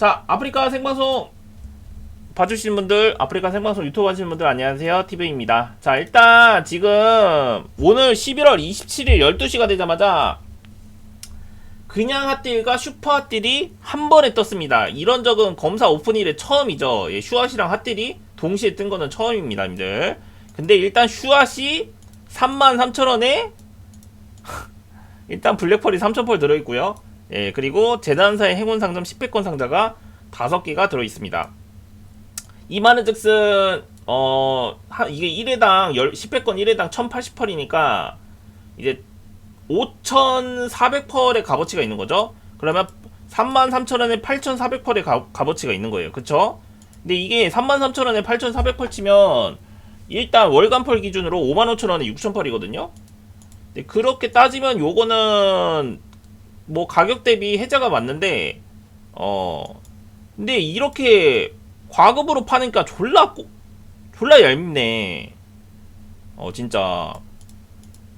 자, 아프리카 생방송 봐주시는 분들, 아프리카 생방송 유튜브 하시는 분들 안녕하세요. TV입니다. 자, 일단 지금 오늘 11월 27일 12시가 되자마자 그냥 핫딜과 슈퍼 핫딜이 한 번에 떴습니다. 이런 적은 검사 오픈 일에 처음이죠. 예, 슈아시랑 핫딜이 동시에 뜬 거는 처음입니다, 님들. 근데 일단 슈아시 33,000원에 일단 블랙펄이 3,000펄 들어있고요. 예, 그리고 재단사의 행운 상점 10회권 상자가 5개가 들어 있습니다. 이 말은 즉슨, 어, 한, 이게 1회당, 10회권 1회당 1080펄이니까, 이제 5,400펄의 값어치가 있는 거죠. 그러면 33,000원에 8,400펄의 값어치가 있는 거예요. 그쵸? 근데 이게 33,000원에 8,400펄 치면, 일단 월간펄 기준으로 55,000원에 6,000펄이거든요. 근데 그렇게 따지면 요거는 뭐 가격 대비 해자가 맞는데 어 근데 이렇게 과급으로 파니까 졸라 꼬, 졸라 얄밉네. 어 진짜.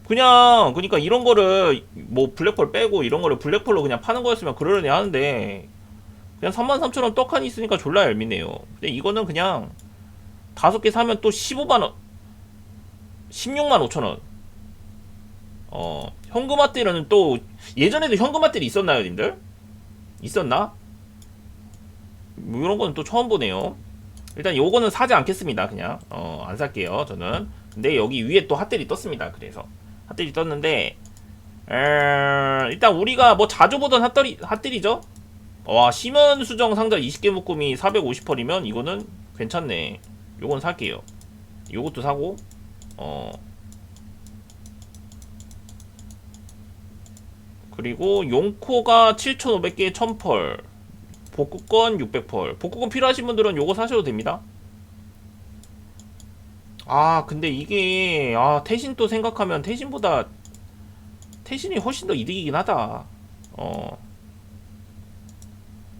그냥 그러니까 이런 거를 뭐 블랙펄 빼고 이런 거를 블랙펄로 그냥 파는 거였으면 그러려니 하는데 그냥 33,000원 떡하니 있으니까 졸라 얄밉네요. 근데 이거는 그냥 다섯 개 사면 또 15만원 16만 5천원 어 현금 핫딜은 또 예전에도 현금 핫딜이 있었나요 님들? 있었나? 뭐 이런 거는 또 처음 보네요. 일단 요거는 사지 않겠습니다 그냥. 어 안 살게요 저는. 근데 여기 위에 또 핫딜이 떴습니다 그래서. 핫딜이 떴는데 에... 일단 우리가 뭐 자주 보던 핫딜이, 핫딜이죠? 와 심연 수정 상자 20개 묶음이 450펄이면 이거는 괜찮네. 요건 살게요. 요것도 사고 어 그리고 용코가 7,500개에 1000펄 복구권 600펄. 복구권 필요하신 분들은 요거 사셔도 됩니다. 아 근데 이게 아 태신 또 생각하면 태신보다 태신이 훨씬 더 이득이긴 하다. 어.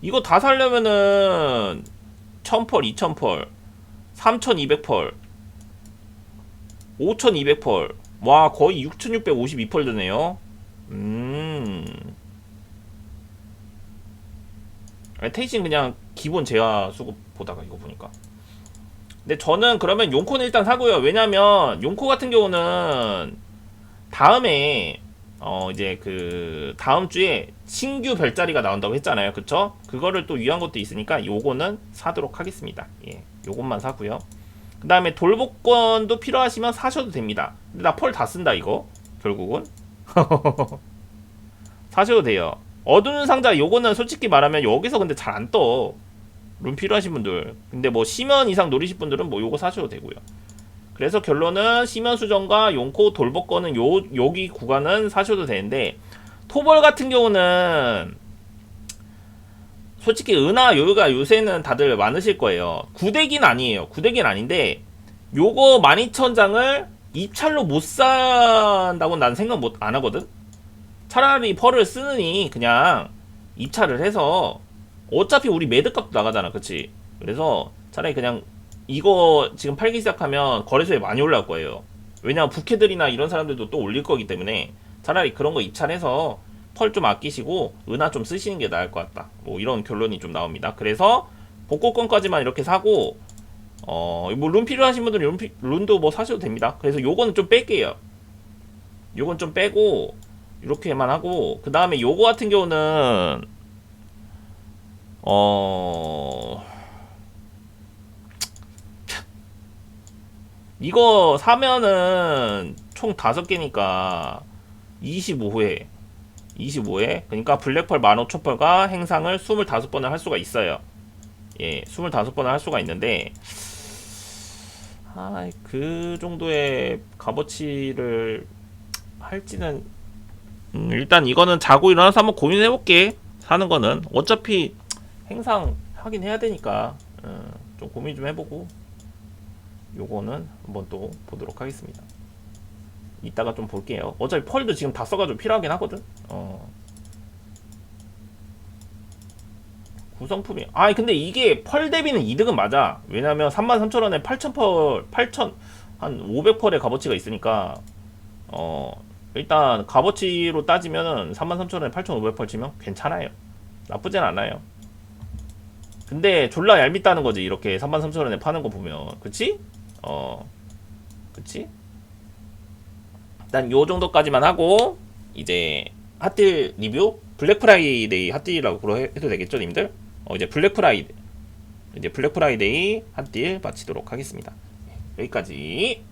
이거 다 살려면은 1000펄 2000펄 3200펄 5200펄. 와 거의 6652펄 드네요. 음. 테이싱 그냥 기본 제화 수급 보다가 이거 보니까. 근데 저는 그러면 용코는 일단 사고요. 왜냐면 용코 같은 경우는 다음에 어 이제 그 다음 주에 신규 별자리가 나온다고 했잖아요. 그쵸? 그거를 또 위한 것도 있으니까 요거는 사도록 하겠습니다. 예. 요것만 사고요. 그 다음에 돌복권도 필요하시면 사셔도 됩니다. 나 펄 다 쓴다 이거. 결국은. 사셔도 돼요. 어두운 상자 요거는 솔직히 말하면 여기서 근데 잘 안 떠. 룸 필요하신 분들. 근데 뭐 시면 이상 노리실 분들은 뭐 요거 사셔도 되고요. 그래서 결론은 시면 수정과 용코 돌복 거는 요 여기 구간은 사셔도 되는데 토벌 같은 경우는 솔직히 은하 요가 요새는 다들 많으실 거예요. 구대기는 아니에요. 구대기는 아닌데 요거 12,000장을 입찰로 못 산다고 난 생각 못 안 하거든. 차라리 펄을 쓰느니 그냥 입찰을 해서 어차피 우리 매드값도 나가잖아, 그치? 그래서 차라리 그냥 이거 지금 팔기 시작하면 거래소에 많이 올라올 거예요. 왜냐면 부캐들이나 이런 사람들도 또 올릴 거기 때문에 차라리 그런 거 입찰해서 펄 좀 아끼시고 은하 좀 쓰시는 게 나을 것 같다. 뭐 이런 결론이 좀 나옵니다. 그래서 복고권까지만 이렇게 사고 어뭐 룬 필요하신 분들은 룬, 피- 룬도 뭐 사셔도 됩니다. 그래서 요거는 좀 뺄게요. 요건 좀 빼고 이렇게만 하고 그 다음에 요거 같은 경우는 어 이거 사면은 총 다섯 개니까 25회 25회? 그러니까 블랙펄 15,000펄과 행상을 25번을 할 수가 있어요. 예 25번을 할 수가 있는데 아그 정도의 값어치를 할지는 음, 일단 이거는 자고 일어나서 한번 고민해 볼게. 사는 거는 어차피 행상 하긴 해야 되니까 어, 좀 고민 좀 해보고 요거는 한번 또 보도록 하겠습니다. 이따가 좀 볼게요. 어차피 펄도 지금 다 써가지고 필요하긴 하거든. 어. 구성품이 아 근데 이게 펄 대비는 이득은 맞아. 왜냐면 33,000원에 8,000펄 8,000 한 500펄의 값어치가 있으니까 어 일단 값어치로 따지면은 33,000원에 8,500펄 치면 괜찮아요. 나쁘진 않아요. 근데 졸라 얄밉다는 거지 이렇게 33,000원에 파는 거 보면 그치? 어 그치? 일단 요 정도까지만 하고 이제 핫딜 리뷰 블랙 프라이데이 핫딜이라고 해도 되겠죠 님들? 어 이제 블랙 프라이데이 이제 블랙 프라이데이 핫딜 마치도록 하겠습니다 여기까지